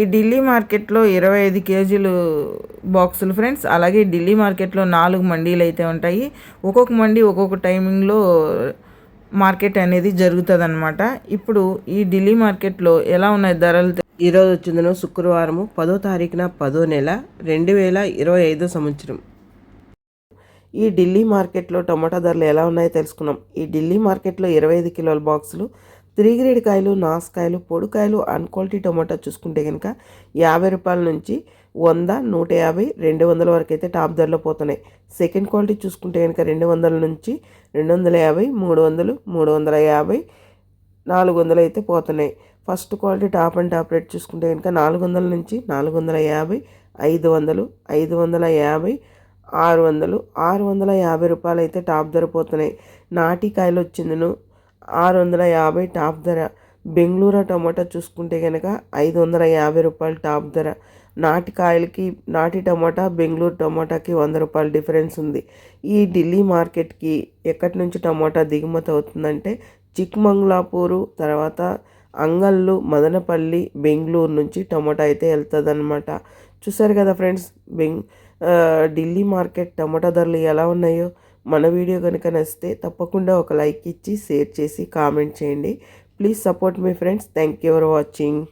ఈ ఢిల్లీ మార్కెట్లో ఇరవై ఐదు కేజీలు బాక్సులు ఫ్రెండ్స్. అలాగే ఢిల్లీ మార్కెట్లో నాలుగు మండీలు అయితే ఉంటాయి. ఒక్కొక్క మండీ ఒక్కొక్క టైమింగ్లో మార్కెట్ అనేది జరుగుతుంది అనమాట ఇప్పుడు ఈ ఢిల్లీ మార్కెట్లో ఎలా ఉన్నాయి ధరలు? ఈరోజు వచ్చిందను శుక్రవారము పదో తారీఖున పదో నెల రెండు వేల ఇరవై ఐదో సంవత్సరం. ఈ ఢిల్లీ మార్కెట్లో టమాటా ధరలు ఎలా ఉన్నాయో తెలుసుకున్నాం. ఈ ఢిల్లీ మార్కెట్లో ఇరవై ఐదు కిలోల బాక్సులు త్రీ గ్రేడ్ కాయలు నాసుకాయలు పొడికాయలు అన్క్వాలిటీ టమాటా చూసుకుంటే కనుక యాభై రూపాయల నుంచి వంద నూట యాభై రెండు వందల వరకు అయితే టాప్ ధరలో పోతున్నాయి. సెకండ్ క్వాలిటీ చూసుకుంటే కనుక రెండు వందల నుంచి రెండు వందల యాభై మూడు వందలు మూడు వందల యాభై నాలుగు వందలు అయితే పోతున్నాయి. First quality top and top rate చూసుకుంటే కనుక నాలుగు వందల నుంచి నాలుగు వందల యాభై ఐదు వందలు ఐదు వందల యాభై ఆరు వందలు ఆరు వందల యాభై రూపాయలు అయితే టాప్ ధర పోతున్నాయి. నాటి కాయలు వచ్చిందను ఆరు వందల యాభై టాప్ ధర. బెంగళూరు టమాటా చూసుకుంటే కనుక ఐదు వందల యాభై రూపాయలు టాప్ ధర. నాటి కాయలకి నాటి టమాటా బెంగళూరు టమాటాకి వంద రూపాయల డిఫరెన్స్ ఉంది. ఈ ఢిల్లీ మార్కెట్కి ఎక్కడి నుంచి టమాటా దిగుమతి అవుతుందంటే చిక్మంగళాపూరు తర్వాత అంగళ్ళు మదనపల్లి బెంగళూరు నుంచి టమాటా అయితే వెళ్తుంది అనమాట చూసారు కదా ఫ్రెండ్స్ బెంగ్ ఢిల్లీ మార్కెట్ టమాటా ధరలు ఎలా ఉన్నాయో? మన వీడియో కనుక నచ్చితే తప్పకుండా ఒక లైక్ ఇచ్చి షేర్ చేసి కామెంట్ చేయండి. Please support me friends. Thank you for watching.